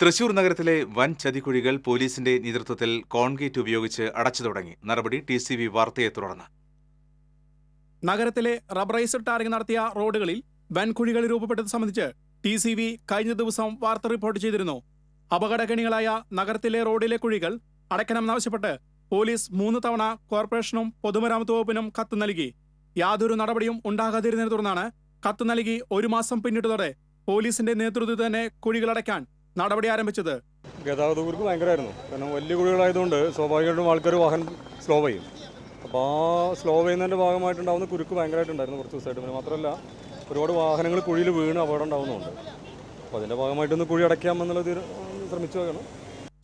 തൃശൂർ നഗരത്തിലെ വൻ ചതിക്കുഴികൾ പോലീസിന്റെ നേതൃത്വത്തിൽ കോൺക്രീറ്റ് ഉപയോഗിച്ച് അടച്ചു തുടങ്ങി. നടപടി ടി സി വി വാർത്തയെ തുടർന്ന്. നഗരത്തിലെ റബ്ബറൈസ് ടാറിംഗ് നടത്തിയ റോഡുകളിൽ വൻകുഴികൾ രൂപപ്പെട്ടത് സംബന്ധിച്ച് ടി സി വി കഴിഞ്ഞ ദിവസം വാർത്ത റിപ്പോർട്ട് ചെയ്തിരുന്നു. അപകടകണികളായ നഗരത്തിലെ റോഡിലെ കുഴികൾ അടയ്ക്കണമെന്നാവശ്യപ്പെട്ട് പോലീസ് മൂന്ന് തവണ കോർപ്പറേഷനും പൊതുമരാമത്ത് വകുപ്പിനും കത്ത് നൽകി. യാതൊരു നടപടിയും ഉണ്ടാകാതിരുന്നതിനെ തുടർന്നാണ് കത്ത് നൽകി ഒരു മാസം പിന്നിട്ടതോടെ പോലീസിന്റെ നേതൃത്വത്തിൽ തന്നെ കുഴികൾ അടയ്ക്കാൻ നടപടി ആരംഭിച്ചത്? ഗതാഗത കുരുക്ക് ഭയങ്കരമായിരുന്നു. കാരണം വലിയ കുഴികളായതുകൊണ്ട് സ്വാഭാവികമായിട്ടും ആൾക്കാർ വാഹനം സ്ലോ ചെയ്യും. അപ്പോൾ ആ സ്ലോ ചെയ്യുന്നതിന്റെ ഭാഗമായിട്ടുണ്ടാകുന്ന കുരുക്ക് ഭയങ്കരമായിട്ടുണ്ടായിരുന്നു കുറച്ച് ദിവസമായിട്ട്. പിന്നെ മാത്രമല്ല ഒരുപാട് വാഹനങ്ങൾ കുഴിയിൽ വീണ് അപകടം ഉണ്ടാകുന്നുണ്ട്. അപ്പോൾ അതിന്റെ ഭാഗമായിട്ടൊന്ന് കുഴി അടയ്ക്കാമെന്നുള്ളത് ശ്രമിച്ചു നോക്കണം.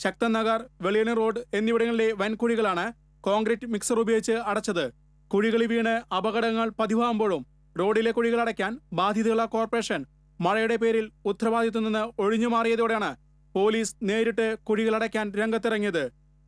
ശക്തൻ നഗർ വെളിയണി റോഡ് എന്നിവിടങ്ങളിലെ വൻകുഴികളാണ് കോൺക്രീറ്റ് മിക്സർ ഉപയോഗിച്ച് അടച്ചത്. കുഴികളിൽ വീണ് അപകടങ്ങൾ പതിവാകുമ്പോഴും റോഡിലെ കുഴികൾ അടയ്ക്കാൻ ബാധ്യതയുള്ള കോർപ്പറേഷൻ മഴയുടെ പേരിൽ ഉത്തരവാദിത്തത്തിൽ നിന്ന് ഒഴിഞ്ഞു മാറിയതോടെയാണ് പോലീസ് നേരിട്ട് കുഴികളടയ്ക്കാൻ രംഗത്തിറങ്ങിയത്.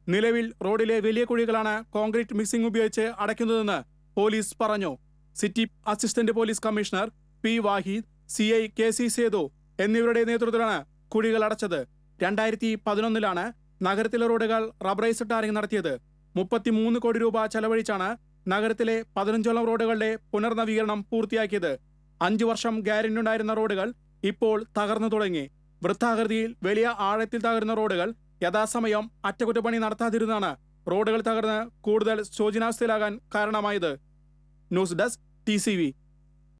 നിലവിൽ റോഡിലെ വലിയ കുഴികളാണ് കോൺക്രീറ്റ് മിക്സിംഗ് ഉപയോഗിച്ച് അടയ്ക്കുന്നതെന്ന് പോലീസ് പറഞ്ഞു. City assistant police commissioner P Wahid C I K C Sethu എന്നിവരുടെ നേതൃത്വത്തിലാണ് കുഴികൾ അടച്ചത്. രണ്ടായിരത്തി പതിനൊന്നിലാണ് നഗരത്തിലെ റോഡുകൾ റബ്ബറൈസ് ടാറിംഗ് നടത്തിയത്. മുപ്പത്തിമൂന്ന് കോടി രൂപ ചെലവഴിച്ചാണ് നഗരത്തിലെ പതിനഞ്ചോളം റോഡുകളുടെ പുനർനവീകരണം പൂർത്തിയാക്കിയത്. അഞ്ചു വർഷം ഗ്യാരണ്ടി ഉണ്ടായിരുന്ന റോഡുകൾ ഇപ്പോൾ തകർന്നു തുടങ്ങി. വൃത്താകൃതിയിൽ വലിയ ആഴത്തിൽ തകരുന്ന റോഡുകൾ യഥാസമയം അറ്റകുറ്റപ്പണി നടത്താതിരുന്നാണ് റോഡുകൾ തകർന്ന് കൂടുതൽ ശോചനാവസ്ഥയിലാകാൻ കാരണമായത്. News desk T